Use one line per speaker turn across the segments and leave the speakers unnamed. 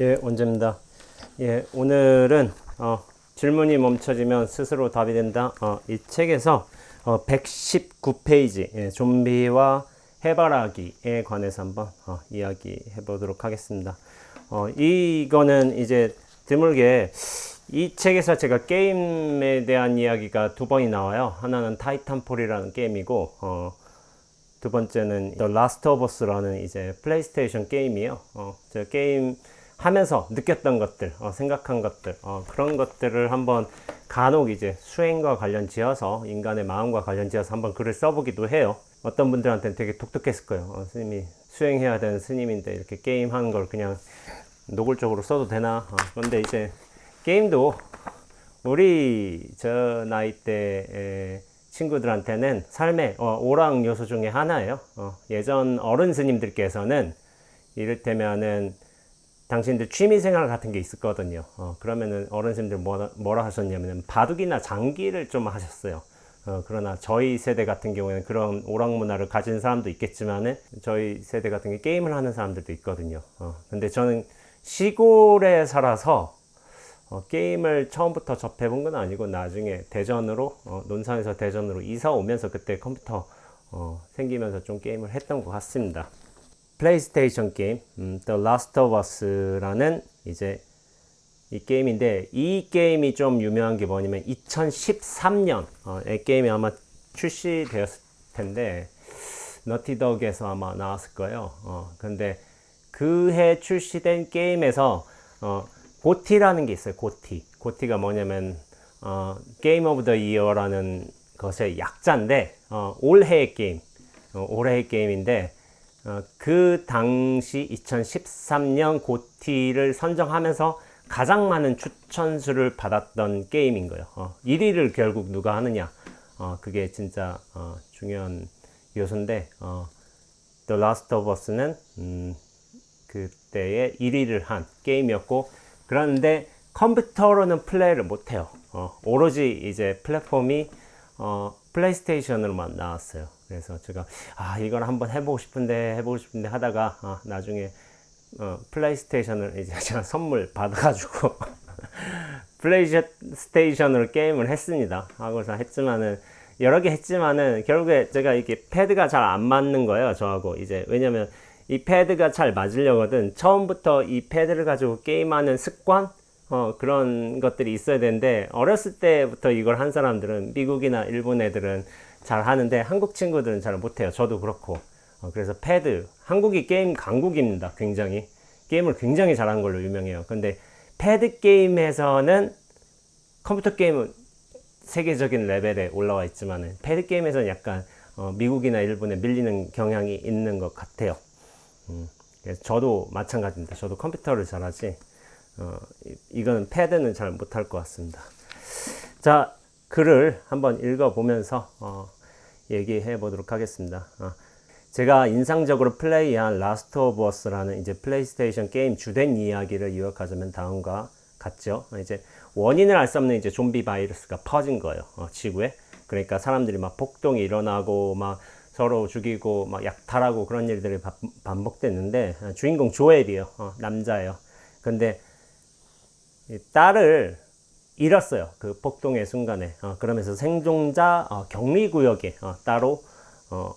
예, 원재입니다. 예, 오늘은 어, 질문이 멈춰지면 스스로 답이 된다. 어, 이 책에서 어, 119페이지 예, 좀비와 해바라기에 관해서 한번 어, 이야기해 보도록 하겠습니다. 어, 이거는 이제 드물게 이 책에서 제가 게임에 대한 이야기가 두 번이 나와요. 하나는 타이탄폴이라는 게임이고 어, 두 번째는 The Last of Us라는 이제 플레이스테이션 게임이에요. 어, 제가 게임 하면서 느꼈던 것들, 어, 생각한 것들, 어, 그런 것들을 한번 간혹 이제 수행과 관련 지어서 인간의 마음과 관련 지어서 한번 글을 써보기도 해요. 어떤 분들한테는 되게 독특했을 거예요. 어, 스님이 수행해야 되는 스님인데 이렇게 게임 하는 걸 그냥 노골적으로 써도 되나? 어, 그런데 이제 게임도 우리 저 나이 때 친구들한테는 삶의 어, 오락 요소 중에 하나예요. 어, 예전 어른 스님들께서는 이를테면은 당신들 취미생활 같은 게 있었거든요. 어, 그러면은 어른 스님들 뭐라, 뭐라 하셨냐면은 바둑이나 장기를 좀 하셨어요. 어, 그러나 저희 세대 같은 경우에는 그런 오락 문화를 가진 사람도 있겠지만은 저희 세대 같은 게 게임을 하는 사람들도 있거든요. 어, 근데 저는 시골에 살아서 어, 게임을 처음부터 접해본 건 아니고 나중에 대전으로 어, 논산에서 대전으로 이사 오면서 그때 컴퓨터 어, 생기면서 좀 게임을 했던 것 같습니다. 플레이스테이션 게임 음, The Last of Us라는 이제 이 게임인데 이 게임이 좀 유명한 게 뭐냐면 2013년 어, 이 게임이 아마 출시되었을 텐데 너티덕에서 아마 나왔을 거예요. 어, 근데 그 해 출시된 게임에서 어, 고티라는 게 있어요. 고티. 고티가 뭐냐면 어, 게임 오브 더 이어라는 것의 약자인데 어, 올해의 게임, 어, 올해의 게임인데 어, 그 당시 2013년 고티를 선정하면서 가장 많은 추천수를 받았던 게임인 거예요. 어, 1위를 결국 누가 하느냐? 어, 그게 진짜 어, 중요한 요소인데 어, The Last of Us는 음, 그때의 1위를 한 게임이었고 그런데 컴퓨터로는 플레이를 못해요. 어, 오로지 이제 플랫폼이 어, 플레이스테이션으로만 나왔어요. 그래서 제가 아 이걸 한번 해보고 싶은데 해보고 싶은데 하다가 아, 나중에 어, 플레이스테이션을 이제 제가 선물 받아가지고 플레이스테이션으로 게임을 했습니다. 하고서 했지만은 여러 개 했지만은 결국에 제가 이게 패드가 잘 안 맞는 거예요. 저하고 이제 왜냐면 이 패드가 잘 맞으려거든 처음부터 이 패드를 가지고 게임하는 습관 어, 그런 것들이 있어야 되는데 어렸을 때부터 이걸 한 사람들은 미국이나 일본 애들은 잘 하는데 한국 친구들은 잘 못해요. 저도 그렇고 어, 그래서 패드 한국이 게임 강국입니다. 굉장히 게임을 굉장히 잘하는 걸로 유명해요. 근데 패드 게임에서는 컴퓨터 게임은 세계적인 레벨에 올라와 있지만은 패드 게임에서는 약간 어, 미국이나 일본에 밀리는 경향이 있는 것 같아요. 음, 저도 마찬가지입니다. 저도 컴퓨터를 잘하지, 어, 이- 이거는 패드는 잘 못할 것 같습니다. 자, 글을 한번 읽어보면서, 어, 얘기해 보도록 하겠습니다. 어, 제가 인상적으로 플레이한 라스트 오브 어스라는 이제 플레이스테이션 게임 주된 이야기를 요약하자면 다음과 같죠. 어, 이제 원인을 알 수 없는 이제 좀비 바이러스가 퍼진 거예요. 어, 지구에. 그러니까 사람들이 막 폭동이 일어나고 막 서로 죽이고 막 약탈하고 그런 일들이 바- 반복됐는데 어, 주인공 조엘이에요. 어, 남자예요. 근데 이 딸을 잃었어요. 그 폭동의 순간에. 어, 그러면서 생존자 어, 격리 구역에 어, 따로 어,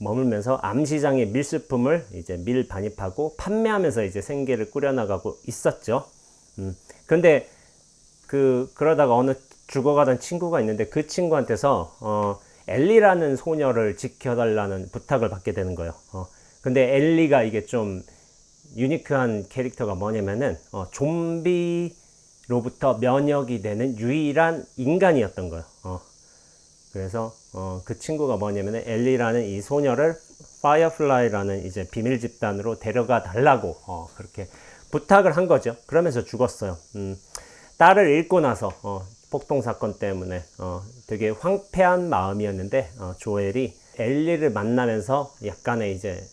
머물면서 암시장의 밀수품을 이제 밀 반입하고 판매하면서 이제 생계를 꾸려나가고 있었죠. 음. 근데 그 그러다가 어느 죽어가던 친구가 있는데 그 친구한테서 어, 엘리라는 소녀를 지켜달라는 부탁을 받게 되는 거예요. 어, 근데 엘리가 이게 좀 유니크한 캐릭터가 뭐냐면은 어, 좀비 로부터 면역이 되는 유일한 인간이었던 거예요. 어, 그래서 어, 그 친구가 뭐냐면은 엘리라는 이 소녀를 파이어플라이라는 이제 비밀 집단으로 데려가 달라고 어, 그렇게 부탁을 한 거죠. 그러면서 죽었어요. 음, 딸을 잃고 나서 어, 폭동 사건 때문에 어, 되게 황폐한 마음이었는데 어, 조엘이 엘리를 만나면서 약간의 이제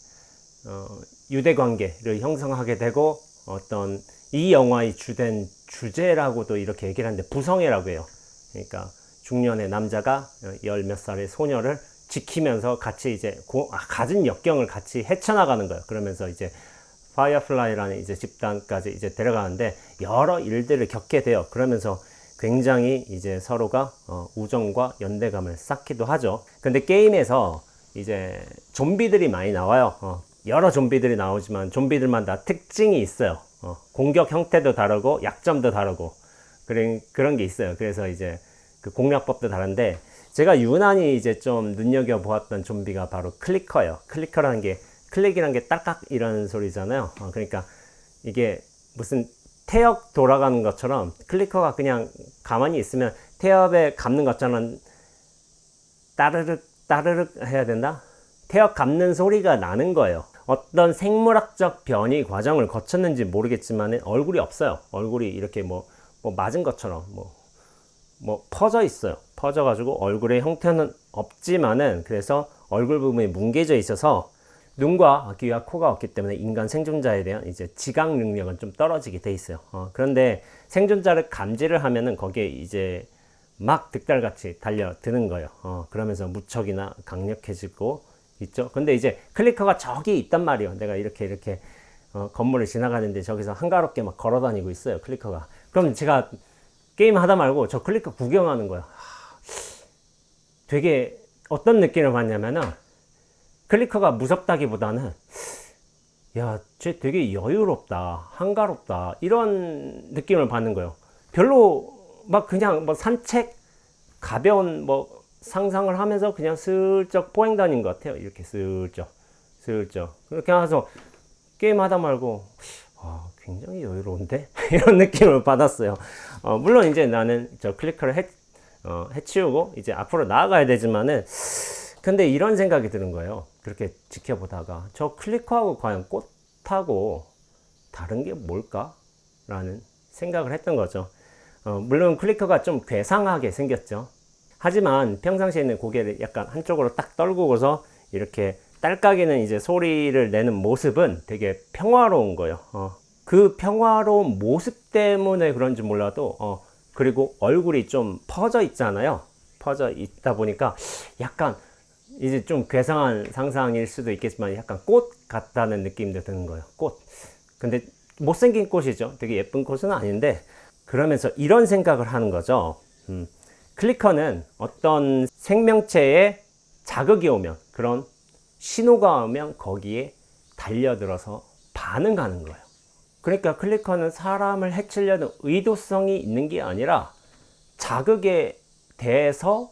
어, 유대 관계를 형성하게 되고 어떤 이 영화의 주된 주제라고도 이렇게 얘기를 하는데 부성애라고 해요. 그러니까 중년의 남자가 열 몇 살의 소녀를 지키면서 같이 이제 고, 아, 갖은 역경을 같이 헤쳐나가는 거예요. 그러면서 이제 파이어플라이라는 이제 집단까지 이제 데려가는데 여러 일들을 겪게 돼요. 그러면서 굉장히 이제 서로가 어, 우정과 연대감을 쌓기도 하죠. 근데 게임에서 이제 좀비들이 많이 나와요. 어, 여러 좀비들이 나오지만 좀비들마다 특징이 있어요. 어, 공격 형태도 다르고 약점도 다르고 그런 그런 게 있어요. 그래서 이제 그 공략법도 다른데 제가 유난히 이제 좀 눈여겨 보았던 좀비가 바로 클리커예요. 클리커라는 게 클릭이라는 게 딱딱 이런 소리잖아요. 어, 그러니까 이게 무슨 태엽 돌아가는 것처럼 클리커가 그냥 가만히 있으면 태엽에 감는 것처럼 따르륵 따르륵 해야 된다? 태엽 감는 소리가 나는 거예요. 어떤 생물학적 변이 과정을 거쳤는지 모르겠지만 얼굴이 없어요. 얼굴이 이렇게 뭐, 뭐 맞은 것처럼 뭐, 뭐 퍼져 있어요. 퍼져 가지고 얼굴의 형태는 없지만은 그래서 얼굴 부분이 뭉개져 있어서 눈과 귀와 코가 없기 때문에 인간 생존자에 대한 이제 지각 능력은 좀 떨어지게 돼 있어요. 어, 그런데 생존자를 감지를 하면은 거기에 이제 막 득달같이 달려드는 거예요. 어, 그러면서 무척이나 강력해지고 있죠. 근데 이제 클리커가 저기 있단 말이에요. 내가 이렇게 이렇게 어, 건물을 지나가는데 저기서 한가롭게 막 걸어 다니고 있어요. 클리커가. 그럼 제가 게임 하다 말고 저 클리커 구경하는 거예요. 하, 되게 어떤 느낌을 받냐면은 클리커가 무섭다기보다는 야, 쟤 되게 여유롭다, 한가롭다 이런 느낌을 받는 거예요. 별로 막 그냥 뭐 산책 가벼운 뭐 상상을 하면서 그냥 슬쩍 보행 다닌 것 같아요. 이렇게 슬쩍, 슬쩍 그렇게 해서 게임 하다 말고 아, 굉장히 여유로운데 이런 느낌을 받았어요. 어, 물론 이제 나는 저 클리커를 해, 어, 해치우고 이제 앞으로 나아가야 되지만은 근데 이런 생각이 드는 거예요. 그렇게 지켜보다가 저 클리커하고 과연 꽃하고 다른 게 뭘까? 라는 생각을 했던 거죠. 어, 물론 클리커가 좀 괴상하게 생겼죠. 하지만 평상시에는 고개를 약간 한쪽으로 딱 떨구고서 이렇게 딸깍이는 이제 소리를 내는 모습은 되게 평화로운 거예요. 어, 그 평화로운 모습 때문에 그런지 몰라도 어, 그리고 얼굴이 좀 퍼져 있잖아요. 퍼져 있다 보니까 약간 이제 좀 괴상한 상상일 수도 있겠지만 약간 꽃 같다는 느낌도 드는 거예요. 꽃. 근데 못생긴 꽃이죠. 되게 예쁜 꽃은 아닌데 그러면서 이런 생각을 하는 거죠. 음, 클리커는 어떤 생명체에 자극이 오면 그런 신호가 오면 거기에 달려들어서 반응하는 거예요. 그러니까 클리커는 사람을 해치려는 의도성이 있는 게 아니라 자극에 대해서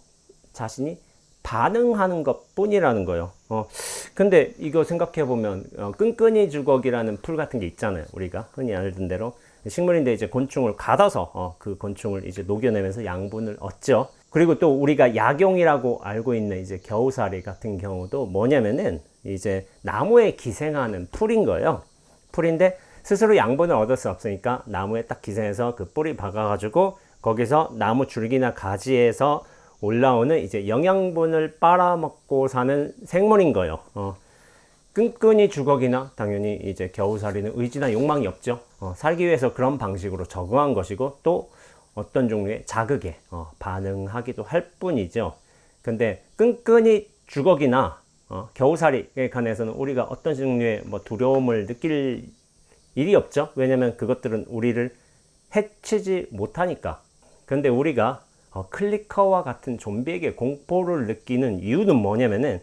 자신이 반응하는 것 뿐이라는 거예요. 어, 근데 이거 생각해 보면, 어, 끈끈이 주걱이라는 풀 같은 게 있잖아요. 우리가 흔히 알던 대로. 식물인데 이제 곤충을 가둬서, 어, 그 곤충을 이제 녹여내면서 양분을 얻죠. 그리고 또 우리가 약용이라고 알고 있는 이제 겨우살이 같은 경우도 뭐냐면은 이제 나무에 기생하는 풀인 거예요. 풀인데 스스로 양분을 얻을 수 없으니까 나무에 딱 기생해서 그 뿌리 박아가지고 거기서 나무 줄기나 가지에서 올라오는 이제 영양분을 빨아먹고 사는 생물인 거예요. 어. 끈끈이 주걱이나 당연히 이제 겨우살이는 의지나 욕망이 없죠. 어, 살기 위해서 그런 방식으로 적응한 것이고 또 어떤 종류의 자극에 어, 반응하기도 할 뿐이죠. 근데 끈끈이 주걱이나 어, 겨우살이에 관해서는 우리가 어떤 종류의 뭐 두려움을 느낄 일이 없죠. 왜냐면 그것들은 우리를 해치지 못하니까. 근데 우리가 어, 클리커와 같은 좀비에게 공포를 느끼는 이유는 뭐냐면은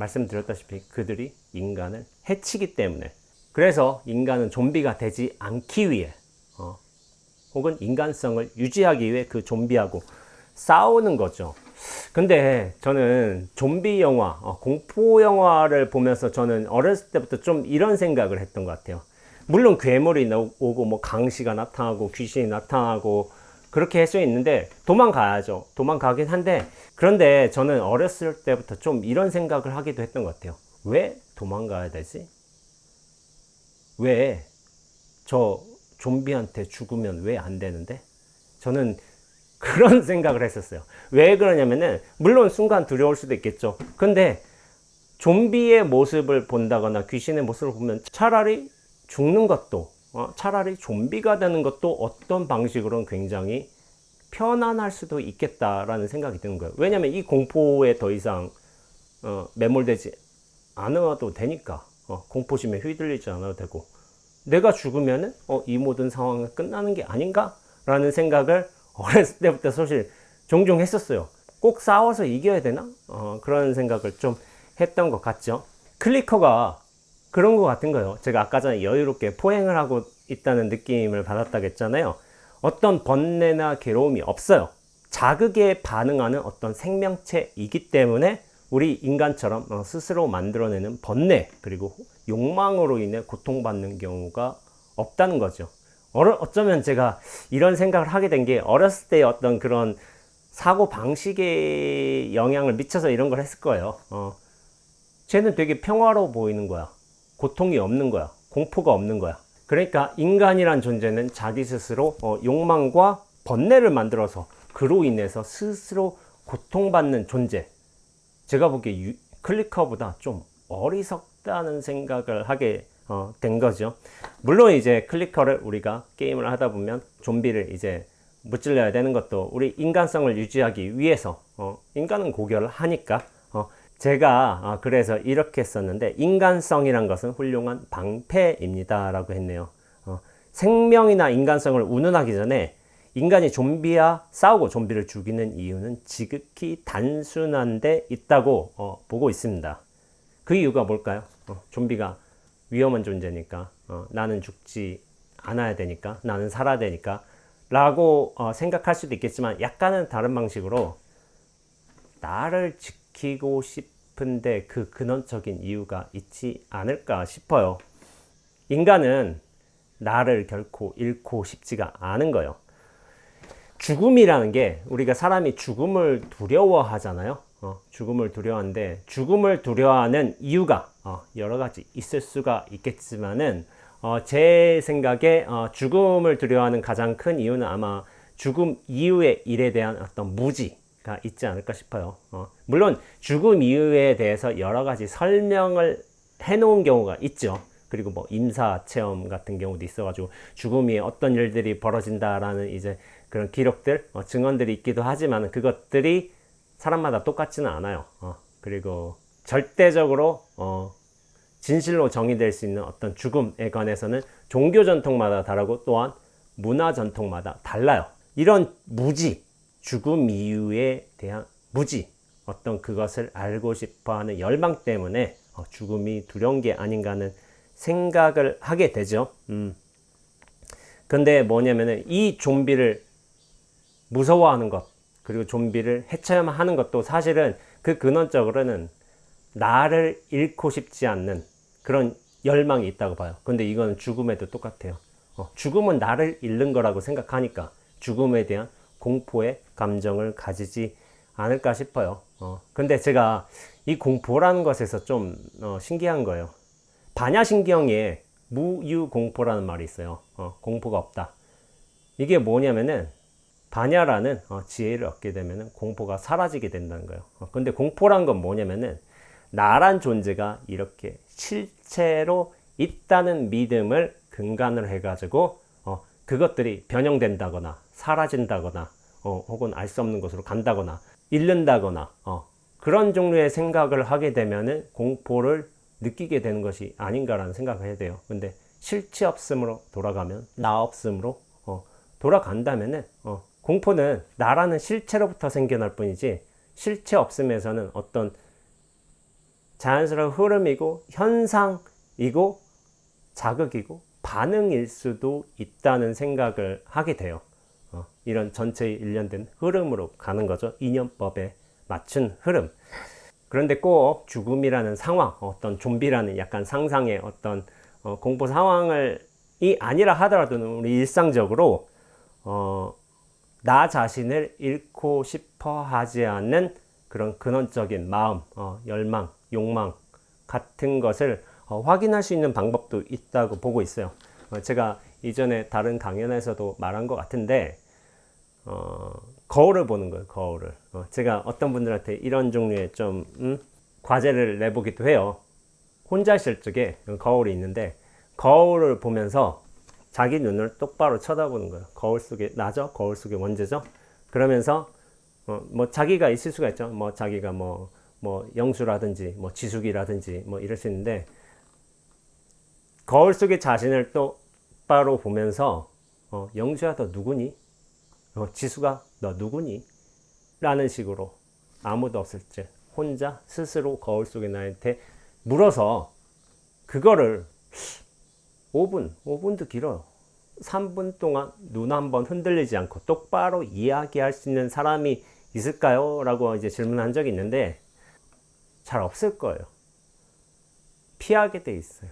말씀드렸다시피 그들이 인간을 해치기 때문에 그래서 인간은 좀비가 되지 않기 위해 어, 혹은 인간성을 유지하기 위해 그 좀비하고 싸우는 거죠. 근데 저는 좀비 영화, 어, 공포 영화를 보면서 저는 어렸을 때부터 좀 이런 생각을 했던 것 같아요. 물론 괴물이 오고 뭐 강시가 나타나고 귀신이 나타나고 그렇게 할 수 있는데 도망가야죠. 도망가긴 한데 그런데 저는 어렸을 때부터 좀 이런 생각을 하기도 했던 것 같아요. 왜 도망가야 되지? 왜 저 좀비한테 죽으면 왜 안 되는데? 저는 그런 생각을 했었어요. 왜 그러냐면은 물론 순간 두려울 수도 있겠죠. 근데 좀비의 모습을 본다거나 귀신의 모습을 보면 차라리 죽는 것도 어, 차라리 좀비가 되는 것도 어떤 방식으로는 굉장히 편안할 수도 있겠다라는 생각이 드는 거예요. 왜냐하면 이 공포에 더 이상 어, 매몰되지 않아도 되니까. 어, 공포심에 휘둘리지 않아도 되고 내가 죽으면은 어, 이 모든 상황은 끝나는 게 아닌가라는 생각을 어렸을 때부터 사실 종종 했었어요. 꼭 싸워서 이겨야 되나? 어, 그런 생각을 좀 했던 것 같죠. 클리커가 그런 것 같은 거예요. 제가 아까 전에 여유롭게 포행을 하고 있다는 느낌을 받았다고 했잖아요. 어떤 번뇌나 괴로움이 없어요. 자극에 반응하는 어떤 생명체이기 때문에 우리 인간처럼 어, 스스로 만들어내는 번뇌 그리고 욕망으로 인해 고통받는 경우가 없다는 거죠. 어쩌면 제가 이런 생각을 하게 된 게 어렸을 때 어떤 그런 사고 방식에 영향을 미쳐서 이런 걸 했을 거예요. 어, 쟤는 되게 평화로워 보이는 거야. 고통이 없는 거야. 공포가 없는 거야. 그러니까 인간이란 존재는 자기 스스로 어, 욕망과 번뇌를 만들어서 그로 인해서 스스로 고통받는 존재. 제가 보기에 유, 클리커보다 좀 어리석다는 생각을 하게 어, 된 거죠. 물론 이제 클리커를 우리가 게임을 하다 보면 좀비를 이제 무찔러야 되는 것도 우리 인간성을 유지하기 위해서 어, 인간은 고결을 하니까 어, 제가 아, 그래서 이렇게 썼는데 인간성이란 것은 훌륭한 방패입니다 라고 했네요. 어, 생명이나 인간성을 운운하기 전에 인간이 좀비와 싸우고 좀비를 죽이는 이유는 지극히 단순한 데 있다고 어, 보고 있습니다. 그 이유가 뭘까요? 어, 좀비가 위험한 존재니까 어, 나는 죽지 않아야 되니까 나는 살아야 되니까 라고 어, 생각할 수도 있겠지만 약간은 다른 방식으로 나를 지키 고 싶은데 그 근원적인 이유가 있지 않을까 싶어요. 인간은 나를 결코 잃고 싶지가 않은 거예요. 죽음이라는 게 우리가 사람이 죽음을 두려워하잖아요. 어, 죽음을 두려워하는데 죽음을 두려워하는 이유가 어, 여러 가지 있을 수가 있겠지만은 어, 제 생각에 어, 죽음을 두려워하는 가장 큰 이유는 아마 죽음 이후의 일에 대한 어떤 무지 가 있지 않을까 싶어요. 어, 물론 죽음 이후에 대해서 여러 가지 설명을 해놓은 경우가 있죠. 그리고 뭐 임사 체험 같은 경우도 있어가지고 죽음이 어떤 일들이 벌어진다라는 이제 그런 기록들, 어, 증언들이 있기도 하지만 그것들이 사람마다 똑같지는 않아요. 어, 그리고 절대적으로 어, 진실로 정의될 수 있는 어떤 죽음에 관해서는 종교 전통마다 다르고 또한 문화 전통마다 달라요. 이런 무지, 죽음 이유에 대한 무지, 어떤 그것을 알고 싶어 하는 열망 때문에 어, 죽음이 두려운 게 아닌가 하는 생각을 하게 되죠. 음. 근데 뭐냐면은 이 좀비를 무서워하는 것, 그리고 좀비를 해쳐야만 하는 것도 사실은 그 근원적으로는 나를 잃고 싶지 않는 그런 열망이 있다고 봐요. 근데 이건 죽음에도 똑같아요. 어, 죽음은 나를 잃는 거라고 생각하니까 죽음에 대한 공포의 감정을 가지지 않을까 싶어요. 어, 근데 제가 이 공포라는 것에서 좀 어, 신기한 거예요. 반야신경에 무유공포라는 말이 있어요. 어, 공포가 없다. 이게 뭐냐면은 반야라는 어, 지혜를 얻게 되면 공포가 사라지게 된다는 거예요. 어, 근데 공포란 건 뭐냐면은 나란 존재가 이렇게 실체로 있다는 믿음을 근간으로 해가지고 어, 그것들이 변형된다거나 사라진다거나 어, 혹은 알 수 없는 곳으로 간다거나 잃는다거나 어, 그런 종류의 생각을 하게 되면은 공포를 느끼게 되는 것이 아닌가라는 생각을 해야 돼요. 근데 실체 없음으로 돌아가면 나 없음으로 어, 돌아간다면은 어, 공포는 나라는 실체로부터 생겨날 뿐이지 실체 없음에서는 어떤 자연스러운 흐름이고 현상이고 자극이고 반응일 수도 있다는 생각을 하게 돼요. 어, 이런 전체의 일련된 흐름으로 가는 거죠. 이념법에 맞춘 흐름. 그런데 꼭 죽음이라는 상황, 어떤 좀비라는 약간 상상의 어떤 어, 공포 상황을 이 아니라 하더라도 우리 일상적으로 어, 나 자신을 잃고 싶어 하지 않는 그런 근원적인 마음, 어, 열망, 욕망 같은 것을 어, 확인할 수 있는 방법도 있다고 보고 있어요. 어, 제가 이전에 다른 강연에서도 말한 것 같은데 어, 거울을 보는 거예요. 거울을. 어, 제가 어떤 분들한테 이런 종류의 좀 음, 과제를 내보기도 해요. 혼자 있을 적에 거울이 있는데 거울을 보면서 자기 눈을 똑바로 쳐다보는 거예요. 거울 속에 나죠? 거울 속에 원죄죠? 그러면서 어, 뭐 자기가 있을 수가 있죠. 뭐 자기가 뭐, 뭐 영수라든지 뭐 지숙이라든지 뭐 이럴 수 있는데 거울 속에 자신을 똑 바로 보면서 어, 영주야 너 누구니? 어, 지수가 너 누구니? 라는 식으로 아무도 없을 때 혼자 스스로 거울 속에 나한테 물어서 그거를 5분, 5분도 길어요. 3분 동안 눈 한 번 흔들리지 않고 똑바로 이야기할 수 있는 사람이 있을까요? 라고 이제 질문한 적이 있는데 잘 없을 거예요. 피하게 돼 있어요.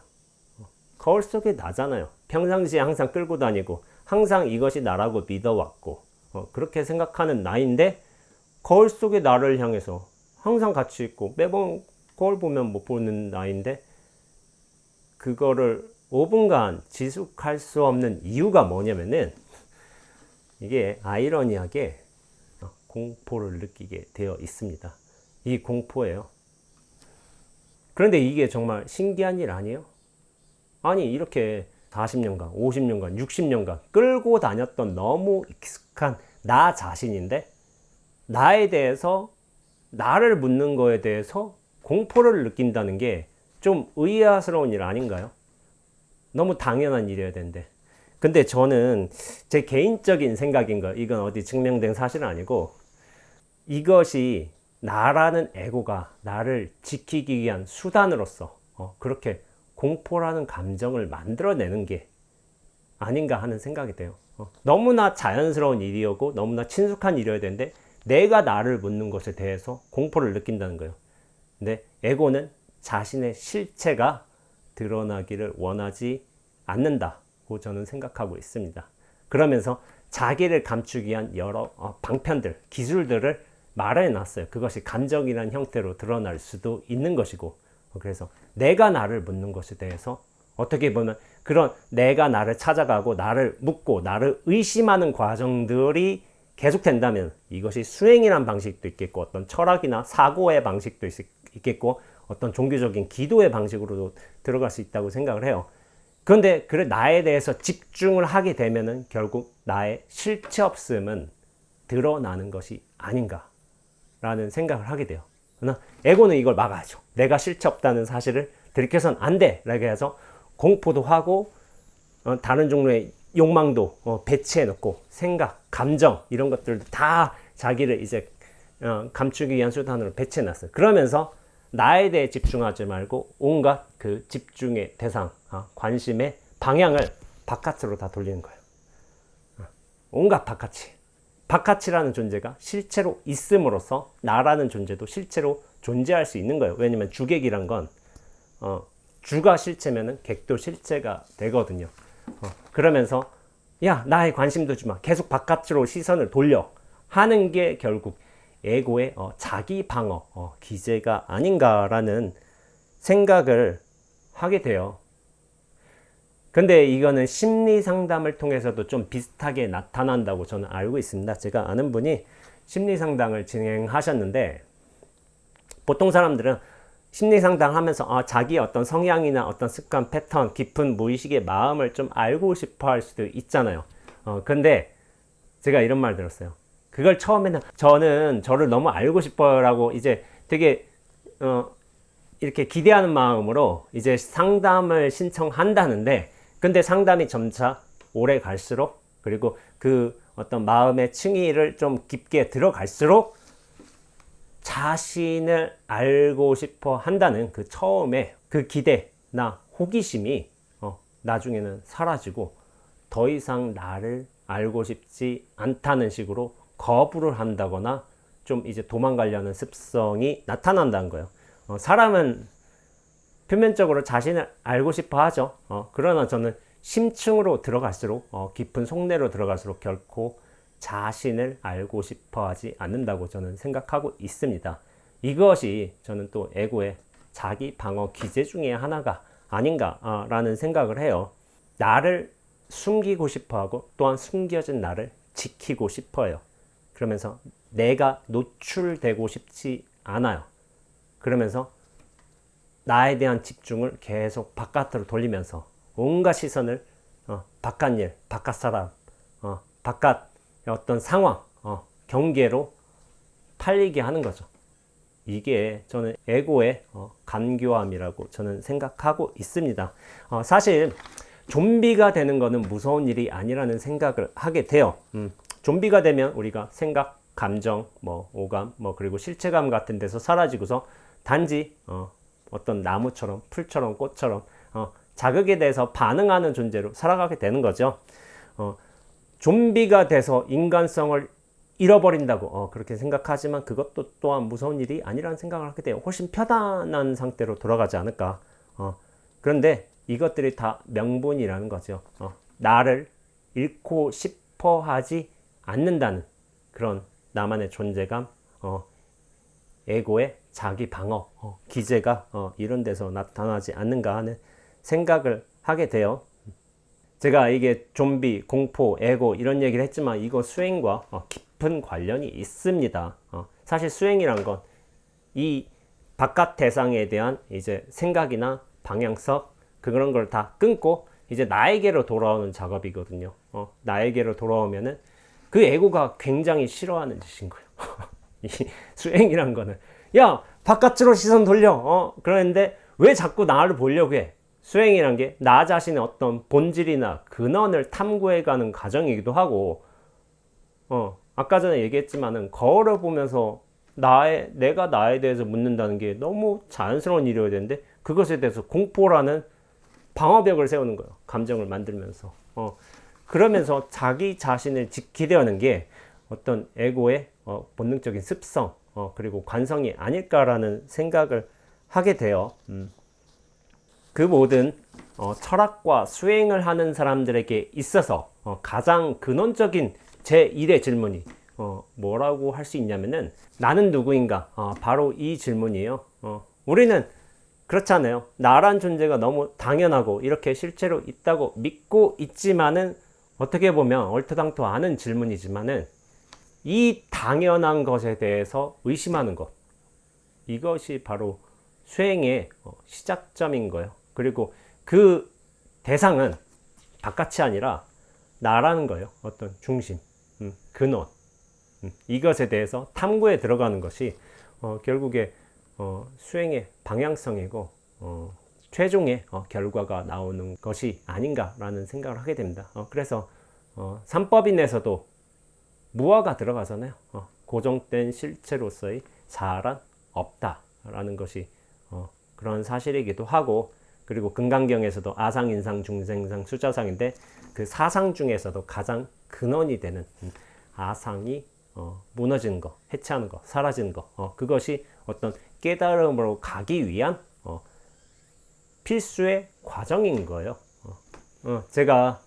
거울 속에 나잖아요. 평상시에 항상 끌고 다니고 항상 이것이 나라고 믿어왔고 어, 그렇게 생각하는 나인데 거울 속에 나를 향해서 항상 같이 있고 매번 거울 보면 못 보는 나인데 그거를 5분간 지속할 수 없는 이유가 뭐냐면은 이게 아이러니하게 어, 공포를 느끼게 되어 있습니다. 이 공포예요. 그런데 이게 정말 신기한 일 아니에요? 아니 이렇게 40년간, 50년간, 60년간 끌고 다녔던 너무 익숙한 나 자신인데 나에 대해서 나를 묻는 거에 대해서 공포를 느낀다는 게 좀 의아스러운 일 아닌가요? 너무 당연한 일이어야 되는데. 근데 저는 제 개인적인 생각인 거, 이건 어디 증명된 사실은 아니고, 이것이 나라는 에고가 나를 지키기 위한 수단으로서 어, 그렇게 공포라는 감정을 만들어내는 게 아닌가 하는 생각이 돼요. 어, 너무나 자연스러운 일이었고 너무나 친숙한 일이어야 되는데 내가 나를 묻는 것에 대해서 공포를 느낀다는 거예요. 근데 에고는 자신의 실체가 드러나기를 원하지 않는다고 저는 생각하고 있습니다. 그러면서 자기를 감추기 위한 여러 어, 방편들, 기술들을 말해 놨어요. 그것이 감정이라는 형태로 드러날 수도 있는 것이고, 그래서 내가 나를 묻는 것에 대해서 어떻게 보면 그런 내가 나를 찾아가고 나를 묻고 나를 의심하는 과정들이 계속된다면 이것이 수행이란 방식도 있겠고 어떤 철학이나 사고의 방식도 있겠고 어떤 종교적인 기도의 방식으로도 들어갈 수 있다고 생각을 해요. 그런데 그래 나에 대해서 집중을 하게 되면은 결국 나의 실체 없음은 드러나는 것이 아닌가라는 생각을 하게 돼요. 그러나 에고는 이걸 막아야죠. 내가 실체 없다는 사실을 들켜선 안 돼. 라고 해서 공포도 하고 어, 다른 종류의 욕망도 어, 배치해 놓고 생각, 감정 이런 것들도 다 자기를 이제 어, 감추기 위한 수단으로 배치해 놨어요. 그러면서 나에 대해 집중하지 말고 온갖 그 집중의 대상, 어, 관심의 방향을 바깥으로 다 돌리는 거예요. 어, 온갖 바깥이. 바깥이라는 존재가 실체로 있음으로써 나라는 존재도 실체로 존재할 수 있는 거예요. 왜냐면 주객이란 건 어, 주가 실체면은 객도 실체가 되거든요. 어, 그러면서 야 나의 관심도 주마 계속 바깥으로 시선을 돌려 하는 게 결국 에고의 어, 자기 방어 어, 기제가 아닌가라는 생각을 하게 돼요. 근데 이거는 심리 상담을 통해서도 좀 비슷하게 나타난다고 저는 알고 있습니다. 제가 아는 분이 심리 상담을 진행하셨는데 보통 사람들은 심리 상담하면서 어, 자기 어떤 성향이나 어떤 습관, 패턴, 깊은 무의식의 마음을 좀 알고 싶어 할 수도 있잖아요. 어, 근데 제가 이런 말 들었어요. 그걸 처음에는 저는 저를 너무 알고 싶어라고 이제 되게 어, 이렇게 기대하는 마음으로 이제 상담을 신청한다는데 근데 상담이 점차 오래 갈수록 그리고 그 어떤 마음의 층위를 좀 깊게 들어갈수록 자신을 알고 싶어 한다는 그 처음에 그 기대나 호기심이 어, 나중에는 사라지고 더 이상 나를 알고 싶지 않다는 식으로 거부를 한다거나 좀 이제 도망가려는 습성이 나타난다는 거예요. 어, 사람은 표면적으로 자신을 알고 싶어 하죠. 어, 그러나 저는 심층으로 들어갈수록 어, 깊은 속내로 들어갈수록 결코 자신을 알고 싶어 하지 않는다고 저는 생각하고 있습니다. 이것이 저는 또 에고의 자기 방어 기제 중에 하나가 아닌가라는 생각을 해요. 나를 숨기고 싶어 하고 또한 숨겨진 나를 지키고 싶어요. 그러면서 내가 노출되고 싶지 않아요. 그러면서 나에 대한 집중을 계속 바깥으로 돌리면서 온갖 시선을 어, 바깥 일, 바깥 사람, 어, 바깥 어떤 상황, 어, 경계로 팔리게 하는 거죠. 이게 저는 에고의 어, 간교함이라고 저는 생각하고 있습니다. 어, 사실 좀비가 되는 거는 무서운 일이 아니라는 생각을 하게 돼요. 음, 좀비가 되면 우리가 생각, 감정, 뭐 오감, 뭐 그리고 실체감 같은 데서 사라지고서 단지 어, 어떤 나무처럼 풀처럼 꽃처럼 어, 자극에 대해서 반응하는 존재로 살아가게 되는 거죠. 어, 좀비가 돼서 인간성을 잃어버린다고 어, 그렇게 생각하지만 그것도 또한 무서운 일이 아니라는 생각을 하게 돼요. 훨씬 편안한 상태로 돌아가지 않을까. 어, 그런데 이것들이 다 명분이라는 거죠. 어, 나를 잃고 싶어 하지 않는다는 그런 나만의 존재감, 어, 에고의 자기 방어, 어, 기제가 어, 이런 데서 나타나지 않는가 하는 생각을 하게 돼요. 제가 이게 좀비, 공포, 에고 이런 얘기를 했지만 이거 수행과 어, 깊은 관련이 있습니다. 어, 사실 수행이란 건 이 바깥 대상에 대한 이제 생각이나 방향성 그런 걸 다 끊고 이제 나에게로 돌아오는 작업이거든요. 어, 나에게로 돌아오면은 그 에고가 굉장히 싫어하는 짓인 거예요. 이 수행이란 거는 야 바깥으로 시선 돌려. 어 그러는데 왜 자꾸 나를 보려고 해? 수행이란 게 나 자신의 어떤 본질이나 근원을 탐구해가는 과정이기도 하고, 어, 아까 전에 얘기했지만은 거울을 보면서 나의, 내가 나에 대해서 묻는다는 게 너무 자연스러운 일이어야 되는데, 그것에 대해서 공포라는 방어벽을 세우는 거예요. 감정을 만들면서. 어, 그러면서 자기 자신을 지키려 하는 게 어떤 에고의 어, 본능적인 습성, 어, 그리고 관성이 아닐까라는 생각을 하게 돼요. 음. 그 모든 어, 철학과 수행을 하는 사람들에게 있어서 어, 가장 근원적인 제 1의 질문이 어, 뭐라고 할 수 있냐면은 나는 누구인가? 어, 바로 이 질문이에요. 어, 우리는 그렇잖아요. 나란 존재가 너무 당연하고 이렇게 실제로 있다고 믿고 있지만은 어떻게 보면 얼토당토 않은 질문이지만은 이 당연한 것에 대해서 의심하는 것. 이것이 바로 수행의 어, 시작점인 거예요. 그리고 그 대상은 바깥이 아니라 나라는 거예요. 어떤 중심, 음, 근원. 음, 이것에 대해서 탐구에 들어가는 것이 어, 결국에 어, 수행의 방향성이고 어, 최종의 어, 결과가 나오는 것이 아닌가라는 생각을 하게 됩니다. 어, 그래서 어, 삼법인에서도 무화가 들어가잖아요. 어, 고정된 실체로서의 자아란 없다라는 것이 어, 그런 사실이기도 하고 그리고 금강경에서도 아상, 인상, 중생상, 수자상인데 그 사상 중에서도 가장 근원이 되는 음, 아상이 어, 무너지는 거, 해체하는 거, 사라지는 거, 어, 그것이 어떤 깨달음으로 가기 위한 어, 필수의 과정인 거예요. 어, 어, 제가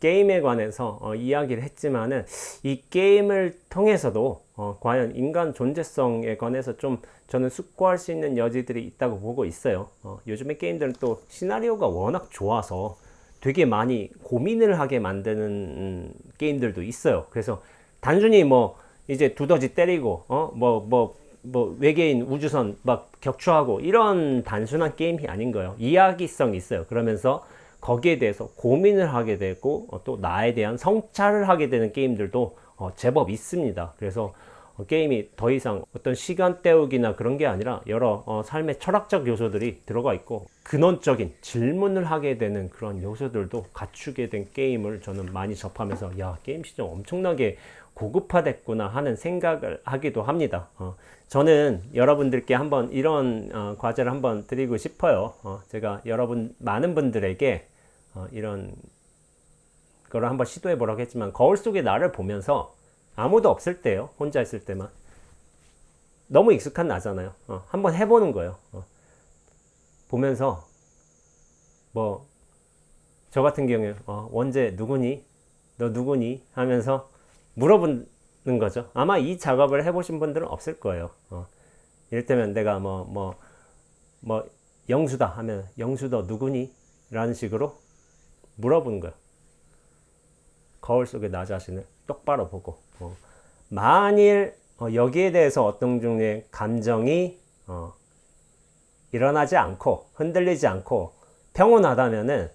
게임에 관해서 어, 이야기를 했지만은 이 게임을 통해서도 어, 과연 인간 존재성에 관해서 좀 저는 숙고할 수 있는 여지들이 있다고 보고 있어요. 어, 요즘의 게임들은 또 시나리오가 워낙 좋아서 되게 많이 고민을 하게 만드는 음, 게임들도 있어요. 그래서 단순히 뭐 이제 두더지 때리고 어 뭐 뭐 뭐 외계인 우주선 막 격추하고 이런 단순한 게임이 아닌 거예요. 이야기성이 있어요. 그러면서 거기에 대해서 고민을 하게 되고 어, 또 나에 대한 성찰을 하게 되는 게임들도 어, 제법 있습니다. 그래서 어, 게임이 더 이상 어떤 시간 때우기나 그런 게 아니라 여러 어, 삶의 철학적 요소들이 들어가 있고 근원적인 질문을 하게 되는 그런 요소들도 갖추게 된 게임을 저는 많이 접하면서 야 게임 시장 엄청나게 고급화됐구나 하는 생각을 하기도 합니다. 어, 저는 여러분들께 한번 이런 어, 과제를 한번 드리고 싶어요. 어, 제가 여러분 많은 분들에게 어, 이런 거를 한번 시도해 보라고 했지만 거울 속의 나를 보면서 아무도 없을 때요. 혼자 있을 때만 너무 익숙한 나잖아요. 어, 한번 해보는 거예요. 어, 보면서 뭐 저 같은 경우에 어, 원재 누구니? 너 누구니? 하면서 물어보는 거죠. 아마 이 작업을 해보신 분들은 없을 거예요. 어. 이를테면 내가 뭐, 뭐, 뭐, 영수다 하면, 영수 너 누구니? 라는 식으로 물어보는 거예요. 거울 속에 나 자신을 똑바로 보고. 어. 만일 어, 여기에 대해서 어떤 종류의 감정이 어, 일어나지 않고, 흔들리지 않고, 평온하다면은,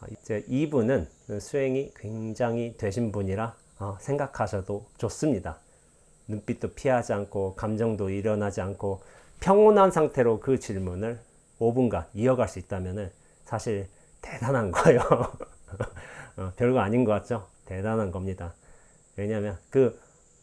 어, 이제 이분은 수행이 굉장히 되신 분이라 어, 생각하셔도 좋습니다. 눈빛도 피하지 않고 감정도 일어나지 않고 평온한 상태로 그 질문을 5분간 이어갈 수 있다면은 사실 대단한 거예요. 어, 별거 아닌 것 같죠? 대단한 겁니다. 왜냐하면 그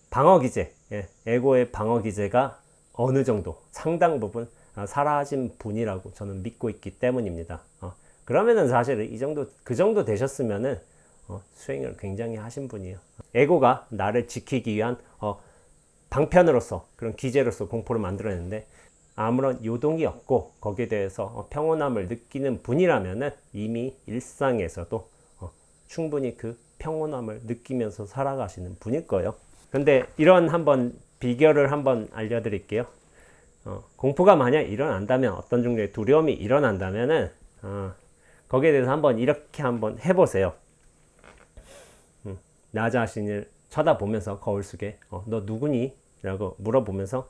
방어 기제, 예, 에고의 방어 기제가 어느 정도 상당 부분 아, 사라진 분이라고 저는 믿고 있기 때문입니다. 어, 그러면은 사실 이 정도 그 정도 되셨으면은 어, 수행을 굉장히 하신 분이에요. 에고가 나를 지키기 위한 어, 방편으로서 그런 기제로서 공포를 만들어냈는데 아무런 요동이 없고 거기에 대해서 어, 평온함을 느끼는 분이라면은 이미 일상에서도 어, 충분히 그 평온함을 느끼면서 살아가시는 분일 거예요. 근데 이런 한번 비결을 한번 알려드릴게요. 어, 공포가 만약 일어난다면 어떤 종류의 두려움이 일어난다면은 어, 거기에 대해서 한번 이렇게 한번 해보세요. 음, 나 자신을 쳐다보면서 거울 속에 어, 너 누구니? 라고 물어보면서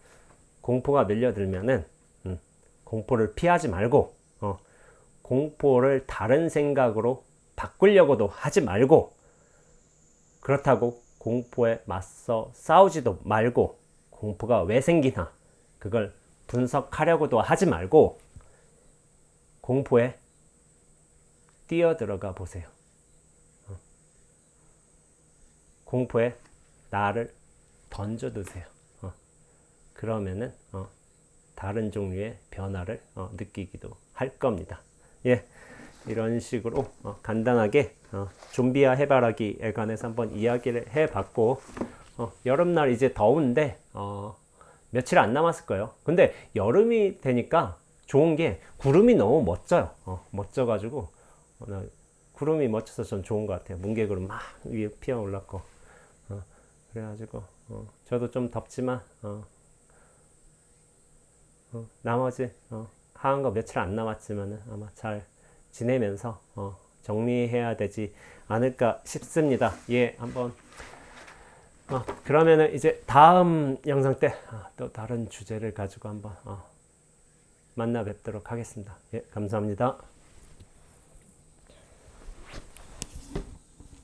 공포가 밀려들면은 음, 공포를 피하지 말고 어, 공포를 다른 생각으로 바꾸려고도 하지 말고 그렇다고 공포에 맞서 싸우지도 말고 공포가 왜 생기나 그걸 분석하려고도 하지 말고 공포에 뛰어들어가 보세요. 어. 공포에 나를 던져두세요. 어. 그러면은 어, 다른 종류의 변화를 어, 느끼기도 할 겁니다. 예, 이런 식으로 어, 간단하게 어, 좀비와 해바라기에 관해서 한번 이야기를 해봤고 어, 여름날 이제 더운데 어, 며칠 안 남았을 거예요. 근데 여름이 되니까 좋은 게 구름이 너무 멋져요. 어, 멋져가지고 어, 나 구름이 멋져서 전 좋은 것 같아요. 뭉게구름 막 위에 피어 올랐고 어, 그래가지고 어, 저도 좀 덥지만 어, 어, 나머지 어, 하한 거 며칠 안 남았지만은 아마 잘 지내면서 어, 정리해야 되지 않을까 싶습니다. 예, 한번 어, 그러면은 이제 다음 영상 때 또 다른 주제를 가지고 한번 어, 만나 뵙도록 하겠습니다. 예, 감사합니다.